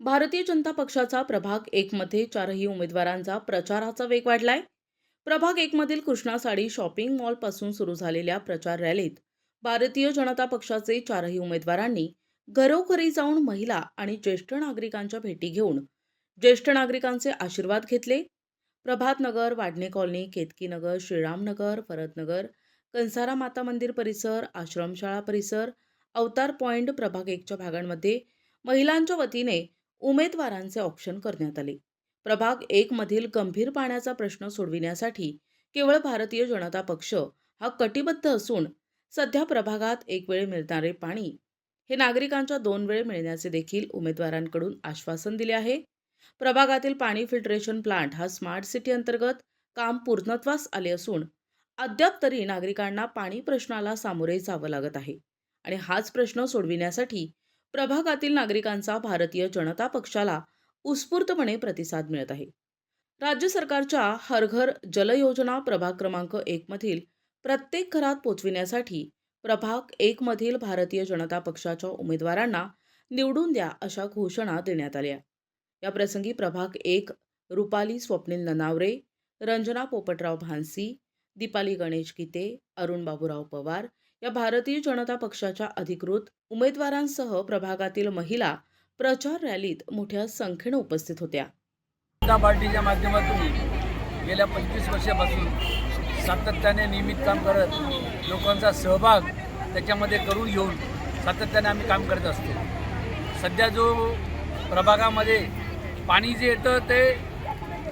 भारतीय जनता पक्षाचा प्रभाग एकमध्ये चारही उमेदवारांचा प्रचाराचा वेग वाढलाय. प्रभाग एकमधील कृष्णा साडी शॉपिंग मॉलपासून सुरू झालेल्या प्रचार रॅलीत भारतीय जनता पक्षाचे चारही उमेदवारांनी घरोघरी जाऊन महिला आणि ज्येष्ठ नागरिकांच्या भेटी घेऊन ज्येष्ठ नागरिकांचे आशीर्वाद घेतले. प्रभातनगर वाडणे कॉलनी केतकीनगर श्रीरामनगर फरतनगर कंसारा माता मंदिर परिसर आश्रमशाळा परिसर अवतार पॉइंट प्रभाग एकच्या भागांमध्ये महिलांच्या वतीने उमेदवारांचे ऑप्शन करण्यात आले. प्रभाग एक मधील गंभीर पाण्याचा प्रश्न सोडविण्यासाठी केवळ भारतीय जनता पक्ष हा कटिबद्ध असून सध्या प्रभागात एक वेळ मिळणारे पाणी हे नागरिकांच्या दोन वेळ मिळण्याचे देखील उमेदवारांकडून आश्वासन दिले आहे. प्रभागातील पाणी फिल्टरेशन प्लांट हा स्मार्ट सिटी अंतर्गत काम पूर्णत्वास आले असून अद्याप तरी नागरिकांना पाणी प्रश्नाला सामोरे जावं लागत आहे. आणि हाच प्रश्न सोडविण्यासाठी प्रभागातील नागरिकांचा भारतीय जनता पक्षाला उत्स्फूर्तपणे प्रतिसाद मिळत आहे. राज्य सरकारच्या हर घर जल योजना प्रभाग क्रमांक एकमधील प्रत्येक घरात पोचविण्यासाठी प्रभाग एकमधील भारतीय जनता पक्षाच्या उमेदवारांना निवडून द्या अशा घोषणा देण्यात आल्या. या प्रसंगी प्रभाग एक रुपाली स्वप्नील ननावरे रंजना पोपटराव भानसी दीपाली गणेश गीते अरुण बाबूराव पवार या भारतीय जनता पक्षाच्या अधिकृत उमेदवारांसह प्रभागातील महिला प्रचार रॅलीत मोठ्या संख्येने उपस्थित होत्या. जनता पार्टीच्या माध्यमातून गेल्या पंचवीस वर्षापासून सातत्याने नियमित काम करत लोकांचा सहभाग त्याच्यामध्ये करून घेऊन सातत्याने आम्ही काम करत असतो. सध्या जो प्रभागामध्ये पाणी जे येतं ते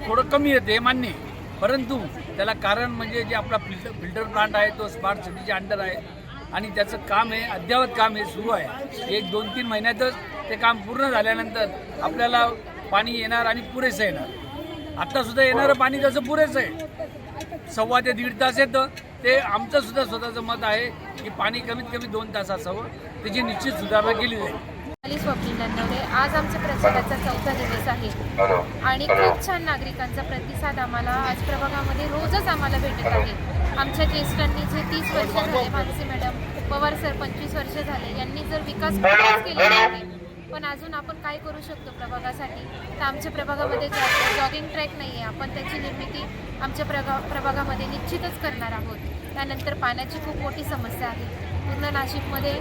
थोडं कमी येते हे मान्य परंतु त्याला कारण म्हणजे जे आपला फिल्टर फिल्टर प्लांट आहे तो स्मार्ट सिटीच्या अंडर आहे. आणि त्याचं काम आहे अद्ययावत काम हे सुरू आहे. एक दोन तीन महिन्यातच ते काम पूर्ण झाल्यानंतर आपल्याला पाणी येणार आणि पुरेसं येणार. आत्तासुद्धा येणारं पाणी त्याचं पुरेसं आहे. सव्वा ते दीड तास येतं. ते आमचं सुद्धा स्वतःचं मत आहे की पाणी कमीत कमी दोन तास असावं त्याची निश्चित सुधारणा केली जाईल. खाली स्वप्नील नन्नवरे आज आमच्या प्रचाराचा चौथा दिवस आहे. आणि खूप छान नागरिकांचा प्रतिसाद आम्हाला आज प्रभागामध्ये रोजच आम्हाला भेटत आहे. आमच्या ज्येष्ठांनी जे तीस वर्ष झाले मानसी मॅडम पवार सर पंचवीस वर्ष झाले यांनी जर विकास खूपच केलेला आहे पण अजून आपण काय करू शकतो प्रभागासाठी? तर आमच्या प्रभागामध्ये जॉगिंग ट्रॅक नाही आहे आपण त्याची निर्मिती आमच्या प्रगा प्रभागामध्ये निश्चितच करणार आहोत. त्यानंतर पाण्याची खूप मोठी समस्या आहे. पूर्ण नाशिकमध्ये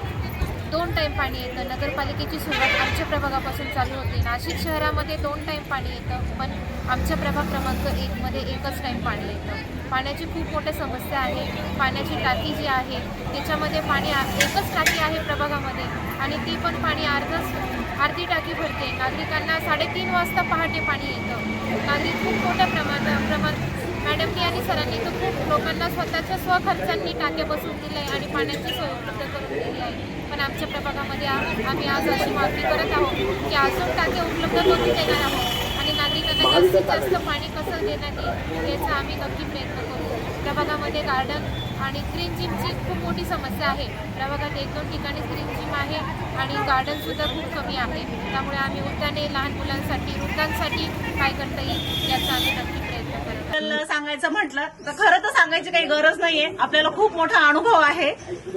दोन टाईम पाणी येतं. नगरपालिकेची सुरुवात आमच्या प्रभागापासून चालू होते. नाशिक शहरामध्ये दोन टाईम पाणी येतं पण आमच्या प्रभाग क्रमांक एकमध्ये एकच टाईम पाणी येतं. पाण्याची खूप मोठ्या समस्या आहे. पाण्याची टाकी जी आहे त्याच्यामध्ये पाणी आ- एकच टाकी आहे प्रभागामध्ये आणि ती पण पाणी अर्धच अर्धी टाकी भरते. नागरिकांना साडेतीन वाजता पहाटे पाणी येतं. नागरिक खूप मोठ्या प्रमाणात प्रमाण मॅडमनी आणि सरांनी तर खूप लोकांना स्वतःच्या स्वखर्चांनी टाके बसवून दिले आणि पाण्याची सोय उपलब्ध करून दिली आहे. पण आमच्या प्रभागामध्ये आ- आम्ही आज अशी मागणी करत आहोत की अजून टाके उपलब्ध करून देणार आहोत. आणि नागरिकांना जास्तीत जास्त पाणी कसं देण्यात येईल याचा आम्ही नक्की प्रयत्न करू. प्रभागामध्ये गार्डन आणि ग्रीन जिमची खूप मोठी समस्या आहे. प्रभागात एक दोन ठिकाणी ग्रीन जिम आहे आणि गार्डनसुद्धा खूप कमी आहे. त्यामुळे आम्ही उद्याने लहान मुलांसाठी वृद्धांसाठी काय करता येईल याचा आम्ही नक्की आपल्याला सांगायचं म्हटलं तर खरं तर सांगायची काही गरज नाहीये. आपल्याला खूप मोठा अनुभव आहे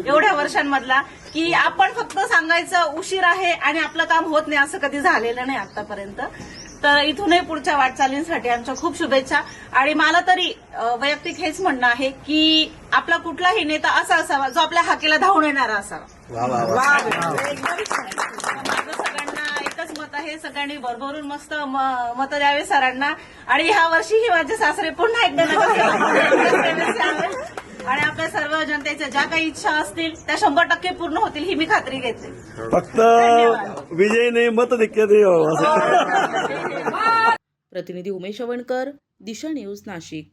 एवढ्या वर्षांमधला की आपण फक्त सांगायचं उशीर आहे आणि आपलं काम होत नाही असं कधी झालेलं नाही आतापर्यंत. तर इथूनही पुढच्या वाटचालींसाठी आमच्या खूप शुभेच्छा. आणि मला तरी वैयक्तिक हेच म्हणणं आहे की आपला कुठलाही नेता असा असावा जो आपल्या हाकेला धावून येणारा असावा एकदम छान. माझं सगळ्यांना एकच मत आहे सगळ्यांनी भरभरून मस्त मत द्यावे सरांना. आणि ह्या वर्षीही माझे सासरे पुन्हा एकदा. आणि आपल्या सर्व जनतेच्या ज्या काही इच्छा असतील त्या शंभर टक्के पूर्ण होतील ही मी खात्री घेते. फक्त विजय नाही मत देखील प्रतिनिधी उमेश अवणकर दिशा न्यूज नाशिक.